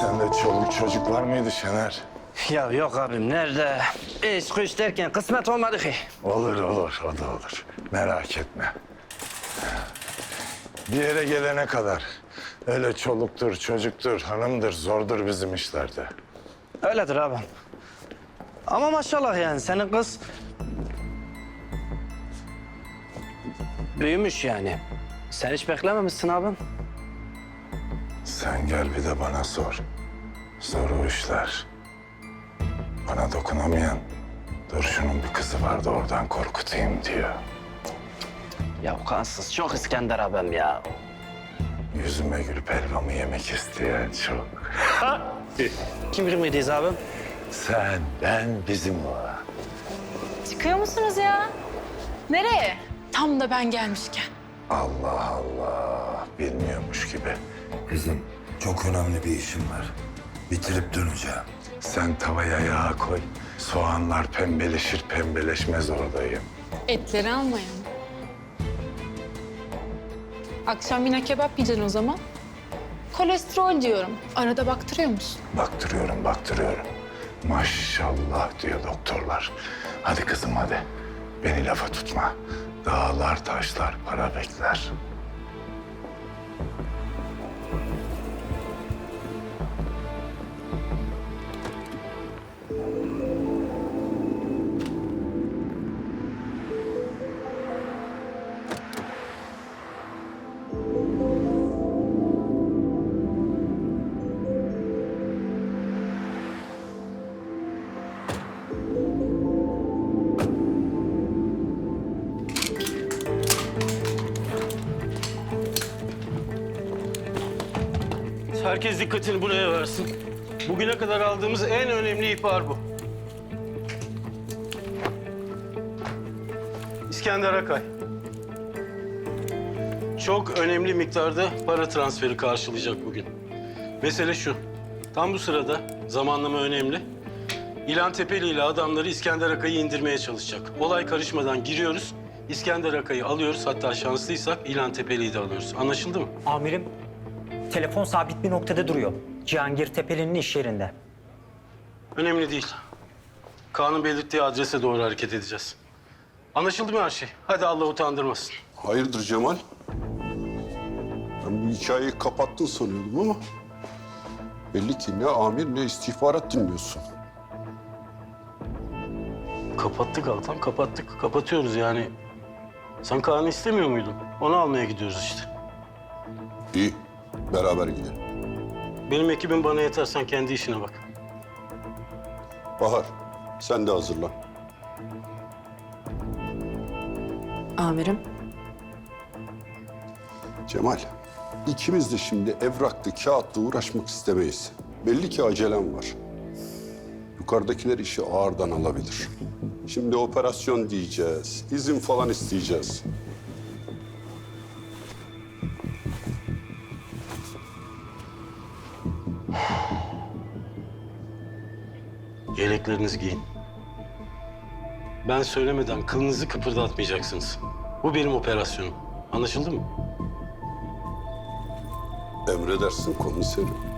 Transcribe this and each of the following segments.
Sende çoluk çocuk var mıydı Şener? Ya yok abim nerede? İş kuş derken kısmet olmadı ki. Olur olur, o da olur. Merak etme. Bir yere gelene kadar öyle çoluktur, çocuktur, hanımdır, zordur bizim işlerde. Öyledir abim. Ama maşallah yani senin kız... Büyümüş yani. Sen hiç beklememişsin abim. Sen gel bir de bana sor. O işler. Bana dokunamayan, dur şunun bir kızı vardı oradan korkutayım diyor. Ya kansız çok İskender abim ya. Yüzüme gülüp helvamı yemek isteyen çok. Kim bilir miydiyiz abim? Sen, ben, bizim o. Çıkıyor musunuz ya? Nereye? Tam da ben gelmişken. Allah Allah, bilmiyormuş gibi. Kızım çok önemli bir işim var. Bitirip döneceğim. Sen tavaya yağ koy. Soğanlar pembeleşir pembeleşmez oradayım. Etleri almayın. Akşam yine kebap yiyeceksin o zaman. Kolesterol diyorum. Arada baktırıyor musun? Baktırıyorum, baktırıyorum. Maşallah diyor doktorlar. Hadi kızım hadi. Beni lafa tutma. Dağlar taşlar para bekler. Herkes dikkatini buraya versin. Bugüne kadar aldığımız en önemli ihbar bu. İskender Akay. Çok önemli miktarda para transferi karşılayacak bugün. Mesele şu. Tam bu sırada zamanlama önemli. İlhan Tepeli ile adamları İskender Akay'ı indirmeye çalışacak. Olay karışmadan giriyoruz. İskender Akay'ı alıyoruz. Hatta şanslıysak İlhan Tepeli'yi de alıyoruz. Anlaşıldı mı? Amirim, telefon sabit bir noktada duruyor. Cihangir Tepeli'nin iş yerinde. Önemli değil. Kaan'ın belirttiği adrese doğru hareket edeceğiz. Anlaşıldı mı her şey? Hadi Allah utandırmasın. Hayırdır Cemal? Ben bu hikayeyi kapattın sanıyordum ama... ...belli ki ne amir ne istihbarat dinliyorsun. Kapattık Altan, kapattık. Kapatıyoruz yani. Sen Kaan'ı istemiyor muydun? Onu almaya gidiyoruz işte. İyi, beraber gidelim. Benim ekibim bana yeter, sen kendi işine bak. Bahar, sen de hazırlan. Amirim. Cemal, ikimiz de şimdi evraktı, kağıtla uğraşmak istemeyiz. Belli ki acelem var. Yukarıdakiler işi ağırdan alabilir. Şimdi operasyon diyeceğiz, izin falan isteyeceğiz. Yeleklerinizi giyin. Ben söylemeden kılınızı kıpırdatmayacaksınız. Bu benim operasyonum. Anlaşıldı mı? Emredersin komiserim.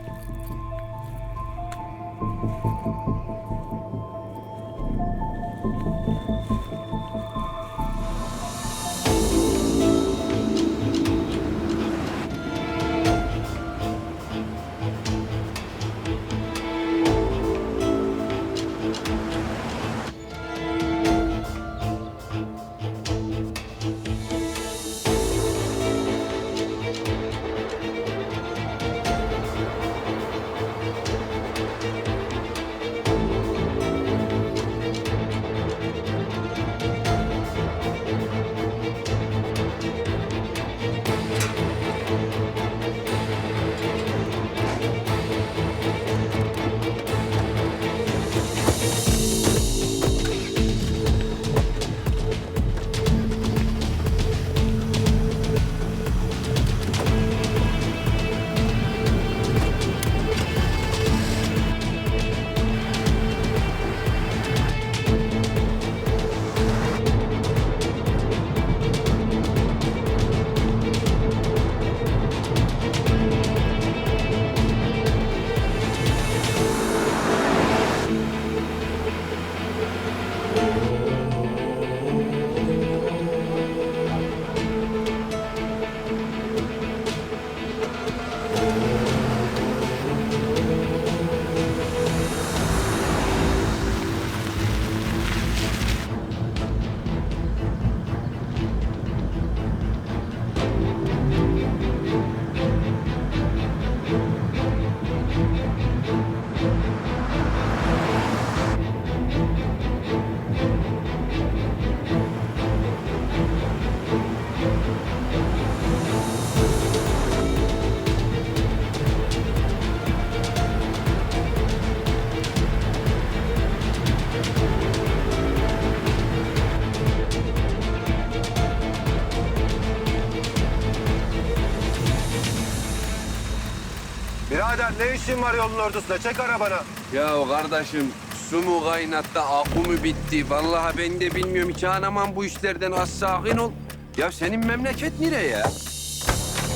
İşin var yolun ortasında? Çek arabana. Ya kardeşim su mu kaynattı, akü mü bitti? Vallahi ben de bilmiyorum hiç anlamam bu işlerden. Az sakin ol. Ya senin memleket nereye ya?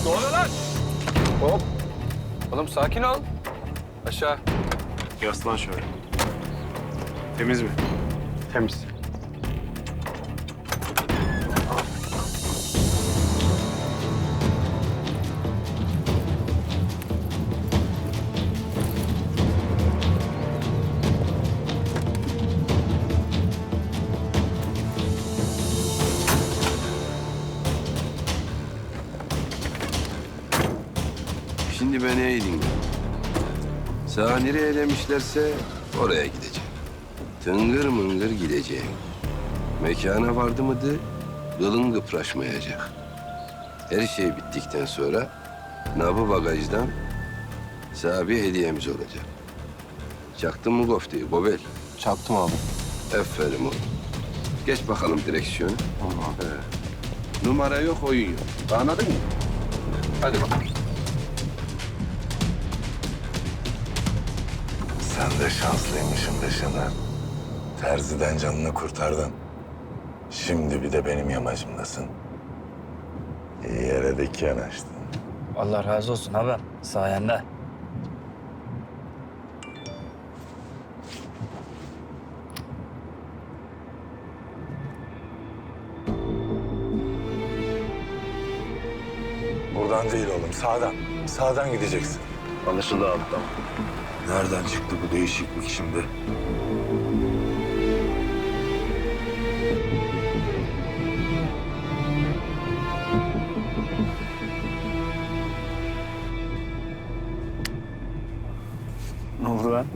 Ne oluyor lan? Hop. Oğlum sakin ol. Aşağı. Yaslan şöyle. Temiz mi? Temiz. İyi dinle. Sağa nereye demişlerse oraya gideceğim. Tıngır mıngır gideceğim. Mekana vardı mıydı kılın kıpraşmayacak. Her şey bittikten sonra nabı bagajdan sana bir hediyemiz olacak. Çaktın mı kofteyi Bobel? Çaktım abi. Aferin oğlum. Geç bakalım direksiyonu. Numara yok, oyun yok. Anladın mı? Hadi bakalım. De şanslıymışsın be Şener. Terziden canını kurtardın. Şimdi bir de benim yamacımdasın. İyi yere dik yanaştın. Allah razı olsun abi. Sayende. Buradan değil oğlum, sağdan. Sağdan gideceksin. Anlaşıldı abi tamam. Nereden çıktı bu değişiklik şimdi? Ne oldu lan?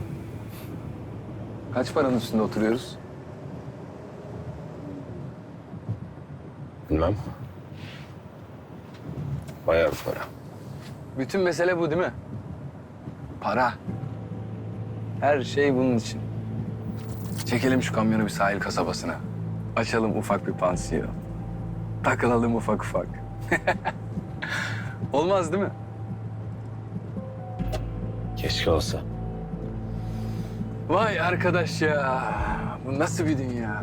Kaç paranın üstünde oturuyoruz? Bilmem. Bayağı bir para. Bütün mesele bu değil mi? Para. Her şey bunun için. Çekelim şu kamyonu bir sahil kasabasına. Açalım ufak bir pansiyon. Takılalım ufak ufak. Olmaz değil mi? Keşke olsa. Vay arkadaş ya. Bu nasıl bir dünya?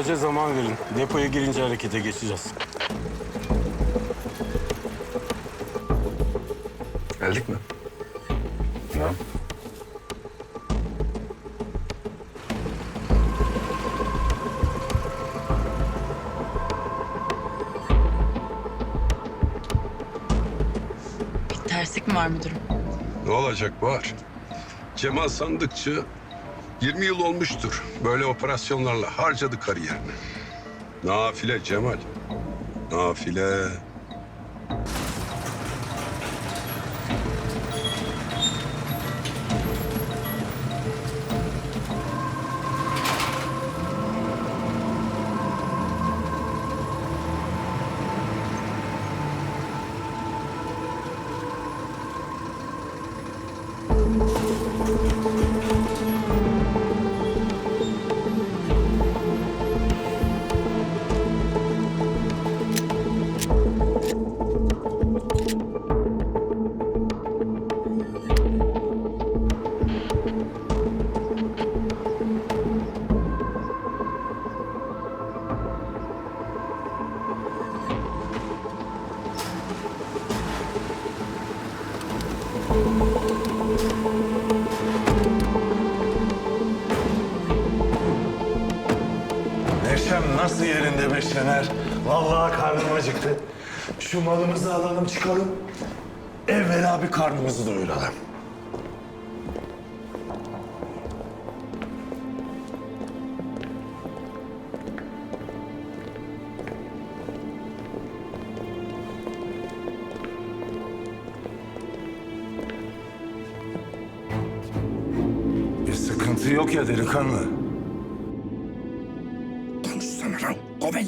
Araca zaman verin. Depoya girince harekete geçeceğiz. Geldik mi? Bilmem. Bir terslik mi var müdürüm? Ne olacak var? Cemal Sandıkçı 20 yıl olmuştur. Böyle operasyonlarla harcadı kariyerini. Nafile Cemal. Nafile. Neşem nasıl yerinde be Şener? Vallahi karnım acıktı. Şu malımızı alalım çıkalım. Evvela bir karnımızı doyuralım. sıkıntı yok ya delikanlı. Konuşsana lan Kobey.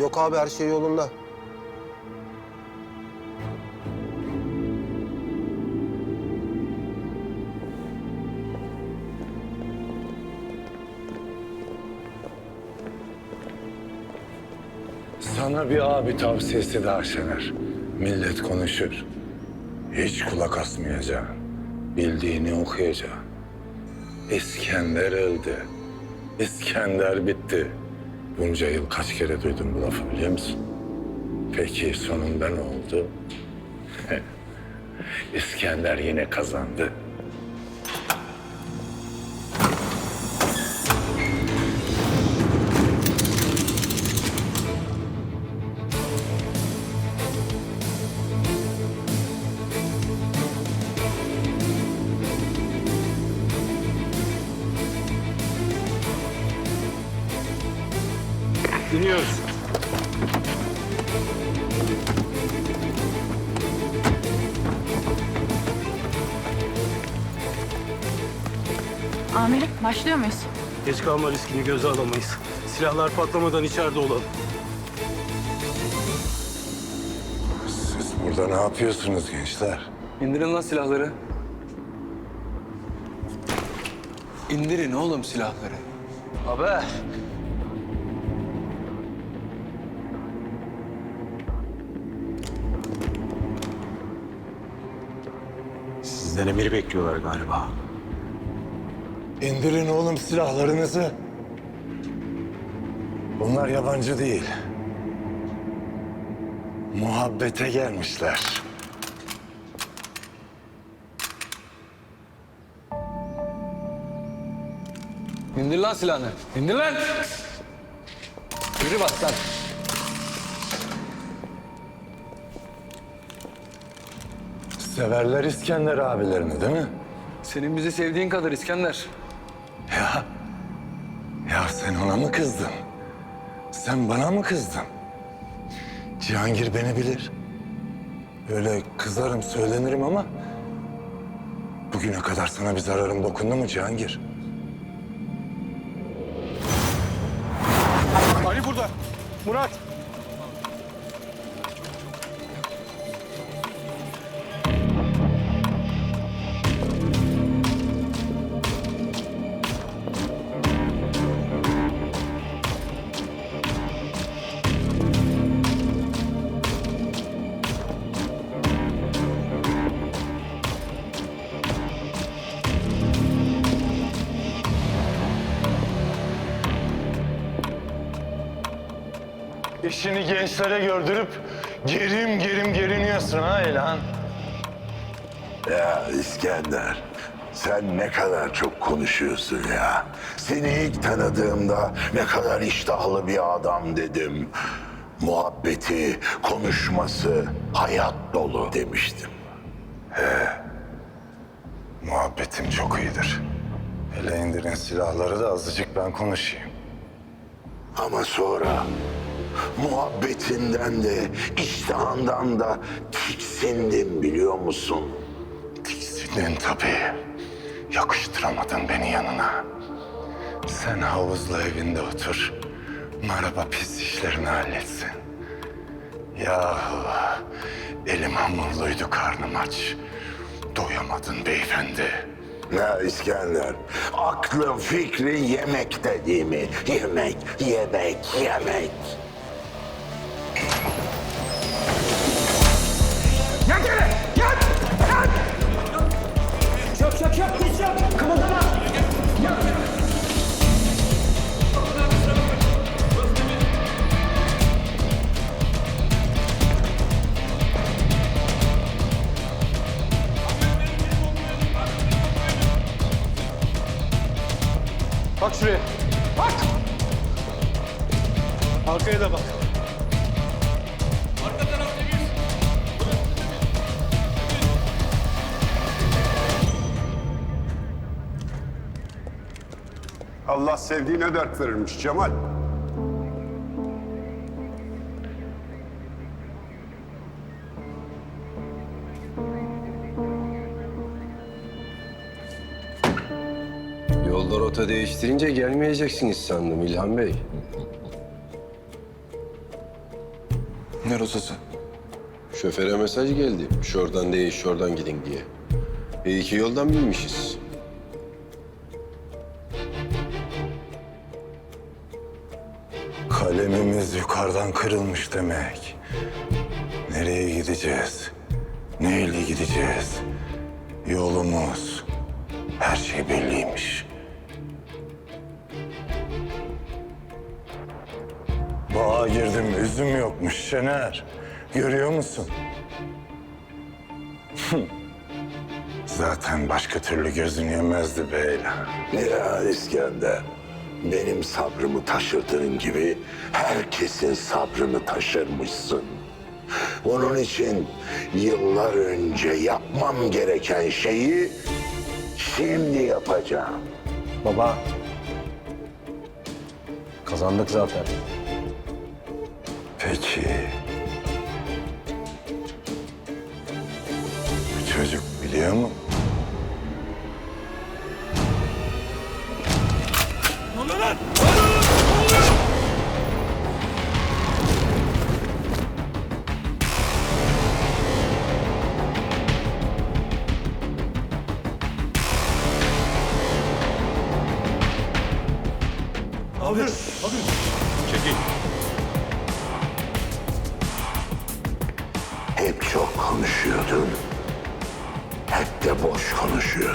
Yok abi her şey yolunda. Sana bir abi tavsiyesi daha Şener. Millet konuşur. Hiç kulak asmayacaksın. Bildiğini okuyacaksın. İskender öldü. İskender bitti. Bunca yıl kaç kere duydum bu lafı biliyor musun? Peki sonunda ne oldu? İskender yine kazandı. Dinliyoruz. Amirim başlıyor muyuz? Geç kalma riskini göze alamayız. Silahlar patlamadan içeride olalım. Siz burada ne yapıyorsunuz gençler? İndirin lan silahları. İndirin oğlum silahları. Abi Bizden emir bekliyorlar galiba. İndirin oğlum silahlarınızı. Bunlar yabancı değil. Muhabbete gelmişler. İndir lan silahını. İndir lan. Yürü bak. Severler İskender abilerini değil mi? Senin bizi sevdiğin kadar İskender. Ya, ya sen ona mı kızdın? Sen bana mı kızdın? Cihangir beni bilir. Böyle kızarım, söylenirim ama... ...bugüne kadar sana bir zararım dokundu mu Cihangir? Ali burada. Murat. işini gençlere gördürüp gerim gerim geriniyorsun ha İlhan. Ya İskender, sen ne kadar çok konuşuyorsun ya. Seni ilk tanıdığımda ne kadar iştahlı bir adam dedim. Muhabbeti, konuşması hayat dolu demiştim. He. Muhabbetim çok iyidir. Hele indirin silahları da azıcık ben konuşayım. Ama sonra Muhabbetinden de, iştahından da tiksindim biliyor musun? Tiksindin tabii. Yakıştıramadın beni yanına. Sen havuzla evinde otur. Maraba pis işlerini halletsin. Yahu elim hamurluydu karnım aç. Doyamadın beyefendi. Ne İskender? Aklın fikrin yemek dediğimi. Yemek, yemek, yemek. Bak şuraya. Bak! Arkaya da bak. Arka taraf temiz. Allah sevdiğine dert verirmiş Cemal. Yolda rota değiştirince gelmeyeceksiniz sandım İlhan Bey. Ne rotası? Şoföre mesaj geldi. Şuradan değil, şuradan gidin diye. E iki yoldan binmişiz. Kalemimiz yukarıdan kırılmış demek. Nereye gideceğiz? Neyle gideceğiz? Yolumuz, her şey belliymiş. Bağa girdim, üzüm yokmuş Şener. Görüyor musun? Zaten başka türlü gözün yemezdi beyler. Ya İskender, benim sabrımı taşırdığın gibi herkesin sabrını taşırmışsın. Onun için yıllar önce yapmam gereken şeyi şimdi yapacağım. Baba. Kazandık zaten. Peki. Çocuk biliyor mu? Russia.